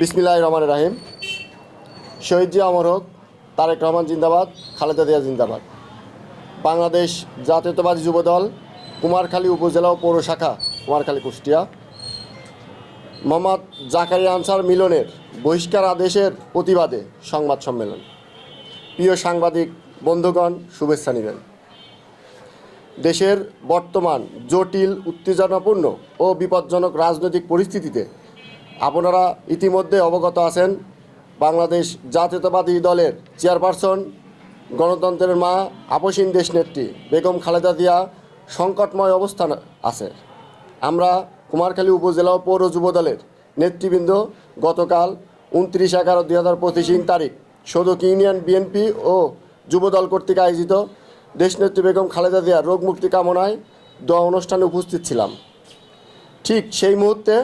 বিসমিল্লাহ রহমান রাহিম। শহীদ জিয়া অমর হোক, তারেক রহমান জিন্দাবাদ, খালেদা জিয়া জিন্দাবাদ। বাংলাদেশ জাতীয়তাবাদী যুবদল, কুমারখালী উপজেলা ও পৌর শাখা, কুমারখালী কুষ্টিয়া। মোহাম্মদ জাকারি আনসার মিলনের বহিষ্কার আদেশের প্রতিবাদে সংবাদ সম্মেলন। প্রিয় সাংবাদিক, বন্ধুগণ, শুভেচ্ছা নেবেন দেশের বর্তমান জটিল, উত্তেজনাপূর্ণ ও বিপজ্জনক রাজনৈতিক পরিস্থিতিতে আপনারা ইতিমধ্যে অবগত আছেন, বাংলাদেশ জাতীয়তাবাদী দলের চেয়ারপারসন, গণতন্ত্রের মা, আপসীন দেশনেত্রী বেগম খালেদা জিয়া সংকটময় অবস্থান আছে। আমরা কুমারখালী উপজেলা পৌর যুব দলের নেতৃবৃন্দ, গতকাল উনত্রিশ এগারো দুই হাজার পঁচিশ তারিখ সদক ইউনিয়ন বিএনপি ও যুবদল কর্তৃক আয়োজিত দেশনেত্রী বেগম খালেদা জিয়ার রোগ মুক্তি কামনায় দোয়া অনুষ্ঠানে উপস্থিত ছিলাম। ঠিক সেই মুহূর্তে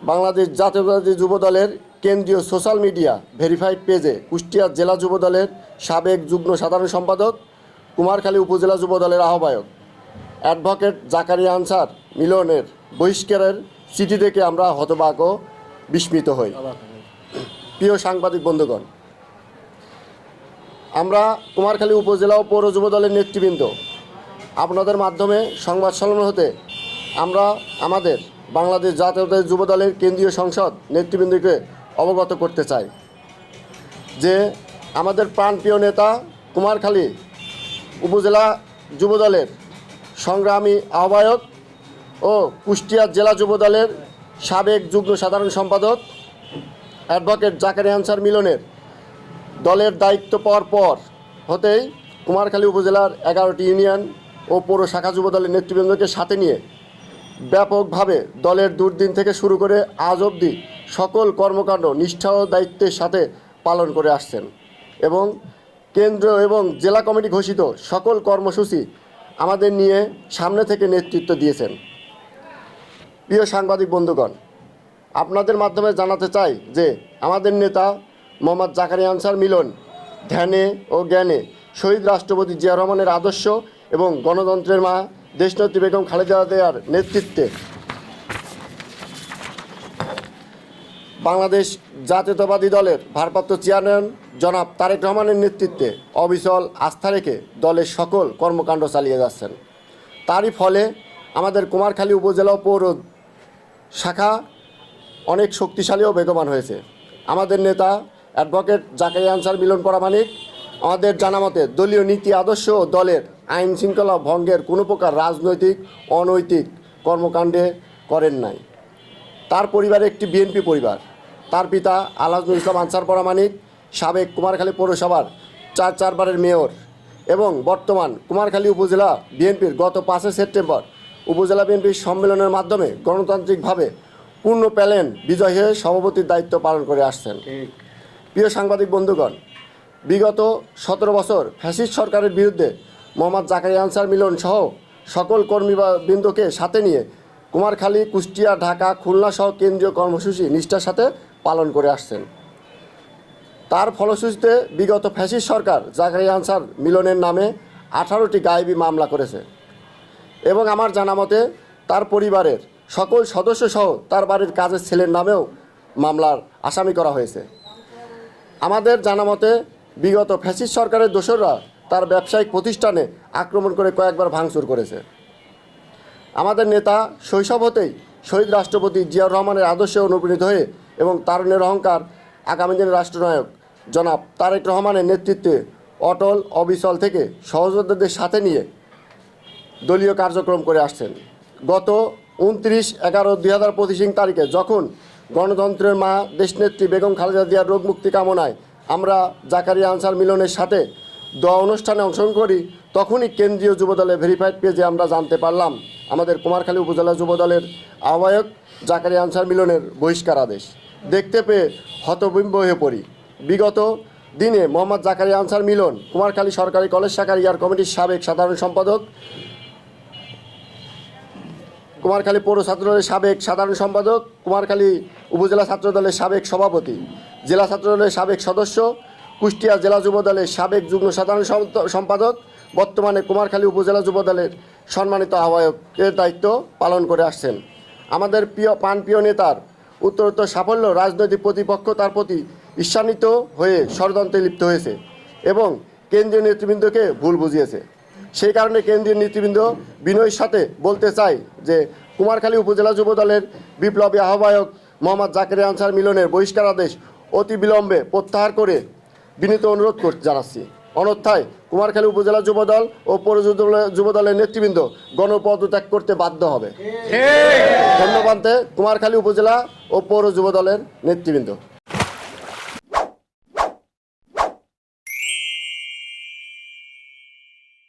বাংলাদেশ জাতীয়তাবাদী যুব দলের কেন্দ্রীয় সোশ্যাল মিডিয়া ভেরিফাইড পেজে কুষ্টিয়া জেলা যুব দলের সাবেক যুগ্ম সাধারণ সম্পাদক, কুমারখালী উপজেলা যুব দলের আহ্বায়ক। অ্যাডভোকেট জাকারিয়া আনসার মিলনের বহিষ্কারের চিঠি দেখে আমরা হতবাক ও বিস্মিত হই। প্রিয় সাংবাদিক বন্ধুগণ, আমরা কুমারখালী উপজেলা ও পৌর যুব দলের নেতৃবৃন্দ। আপনাদের মাধ্যমে সংবাদ সম্মেলন হতে আমরা আমাদের বাংলাদেশ জাতীয়তাবাদী যুব দলের কেন্দ্রীয় সংসদ নেতৃবৃন্দকে অবগত করতে চাই। যে আমাদের প্রাণপ্রিয় নেতা কুমারখালী উপজেলা যুব দলের সংগ্রামী আহ্বায়ক ও কুষ্টিয়া জেলা যুব দলের সাবেক যুগ্ম সাধারণ সম্পাদক অ্যাডভোকেট জাকারি আনসার মিলনের দলের দায়িত্ব পাওয়ার পর হতেই কুমারখালী উপজেলার এগারোটি ইউনিয়ন ও পৌর শাখা যুব দলের নেতৃবৃন্দকে সাথে নিয়ে ব্যাপকভাবে দলের দুর্দিন থেকে শুরু করে আজ অবধি সকল কর্মকাণ্ড নিষ্ঠা ও দায়িত্বের সাথে পালন করে আসছেন এবং কেন্দ্র এবং জেলা কমিটি ঘোষিত সকল কর্মসূচি আমাদের নিয়ে সামনে থেকে নেতৃত্ব দিয়েছেন। প্রিয় সাংবাদিক বন্ধুগণ, আপনাদের মাধ্যমে জানাতে চাই যে আমাদের নেতা মোহাম্মদ জাকারি আনসার মিলন, ধ্যানে ও জ্ঞানে শহীদ রাষ্ট্রপতি জিয়া রহমানের আদর্শ এবং গণতন্ত্রের মা দেশনেত্রী বেগম খালেদা জিয়ার নেতৃত্বে বাংলাদেশ জাতীয়তাবাদী দলের ভারপ্রাপ্ত চেয়ারম্যান জনাব তারেক রহমানের নেতৃত্বে অবিচল আস্থা রেখে দলের সকল কর্মকাণ্ড চালিয়ে যাচ্ছেন। তারই ফলে আমাদের কুমারখালী উপজেলা পৌর শাখা অনেক শক্তিশালী ও বেগবান হয়েছে। আমাদের নেতা অ্যাডভোকেট জাকারিয়া আনসার মিলন পরামানিক আমাদের জানামতে দলীয় নীতি, আদর্শ দলের আইন শৃঙ্খলা ভঙ্গের কোনো প্রকার রাজনৈতিক, অনৈতিক কর্মকাণ্ডে করেন নাই। তার পরিবারে একটি বিএনপি পরিবার। তার পিতা আলাজনুল ইসলাম আনসার পরামানিক, সাবেক কুমারখালী পৌরসভার চার চারবারের মেয়র এবং বর্তমান কুমারখালী উপজেলা বিএনপির গত পাঁচই সেপ্টেম্বর উপজেলা বিএনপির সম্মেলনের মাধ্যমে গণতান্ত্রিকভাবে পূর্ণ প্যালেন বিজয় হয়ে সভাপতির দায়িত্ব পালন করে আসছেন। প্রিয় সাংবাদিক বন্ধুগণ, বিগত সতেরো বছর ফ্যাসিস্ট সরকারের বিরুদ্ধে মোহাম্মদ জাকারিয়া আনসার মিলন সহ সকল কর্মী বৃন্দকে সাথে নিয়ে কুমারখালী, কুষ্টিয়া, ঢাকা, খুলনা সহ কেন্দ্রীয় কর্মসূচি নিষ্ঠার সাথে পালন করে আসছেন। তার ফলশ্রুতিতে বিগত ফ্যাসিস্ট সরকার জাকারিয়া আনসার মিলনের নামে আঠারোটি গায়েবী মামলা করেছে এবং আমার জানা মতে তার পরিবারের সকল সদস্য সহ তার বাড়ির কাজের ছেলের নামেও মামলার আসামি করা হয়েছে। আমাদের জানা মতে বিগত ফ্যাসিস সরকারের দোসররা তার ব্যবসায়িক প্রতিষ্ঠানে আক্রমণ করে কয়েকবার ভাঙচুর করেছে। আমাদের নেতা শৈশব হতেই শহীদ রাষ্ট্রপতি জিয়াউর রহমানের আদর্শে অনুপ্রাণিত হয়ে এবং তারুণের অহংকার আগামী দিনের রাষ্ট্রনায়ক জনাব তারেক রহমানের নেতৃত্বে অটল, অবিচল থেকে সহযোদ্ধাদের সাথে নিয়ে দলীয় কার্যক্রম করে আসছেন। গত উনত্রিশ এগারো দুই হাজার পঁচিশ তারিখে যখন গণতন্ত্রের মা দেশনেত্রী বেগম খালেদা জিয়ার রোগ মুক্তি কামনায় আমরা জাকারিয়া আনসার মিলনের সাথে দোয়া অনুষ্ঠানে অংশগ্রহণ করি, তখনই কেন্দ্রীয় যুবদলের ভেরিফাইড পেজে আমরা জানতে পারলাম। আমাদের কুমারখালী উপজেলা যুবদলের আহ্বায়ক জাকারি আনসার মিলনের বহিষ্কার আদেশ। দেখতে পেয়ে হতবিম্ব হয়ে পড়ি। বিগত দিনে মোহাম্মদ জাকারি আনসার মিলন, কুমারখালী সরকারি কলেজ শাখার ইয়ার কমিটির সাবেক সাধারণ সম্পাদক, কুমারখালী পৌর ছাত্রদলের সাবেক সাধারণ সম্পাদক, কুমারখালী উপজেলা ছাত্রদলের সাবেক সভাপতি, জেলা ছাত্রদলের সাবেক সদস্য কুষ্টিয়া জেলা যুব দলের সাবেক যুগ্ম সাধারণ সম্পাদক, বর্তমানে কুমারখালী উপজেলা যুব দলের সম্মানিত আহ্বায়কের দায়িত্ব পালন করে আসছেন। আমাদের প্রিয় প্রাণপ্রিয় নেতার উত্তরোত্তর সাফল্য রাজনৈতিক প্রতিপক্ষ তার প্রতি ঈর্ষান্বিত হয়ে ষড়যন্ত্রে লিপ্ত হয়েছে এবং কেন্দ্রীয় নেতৃবৃন্দকে ভুল বুঝিয়েছে। সেই কারণে কেন্দ্রীয় নেতৃবৃন্দ বিনয়ের সাথে বলতে চাই যে, কুমারখালী উপজেলা যুব দলের বিপ্লবী আহ্বায়ক মোহাম্মদ জাকির আনসার মিলনের বহিষ্কার আদেশ অতি বিলম্বে প্রত্যাহার করে বিনীত অনুরোধ করতে জানাচ্ছি। অনর্থায় কুমারখালী উপজেলা যুবদল ও পৌর যুব- যুবদলের নেতৃবৃন্দ গণপদ ত্যাগ করতে বাধ্য হবে। ধন্যবাদ কুমারখালী উপজেলা ও পৌর যুবদলের নেতৃবৃন্দ।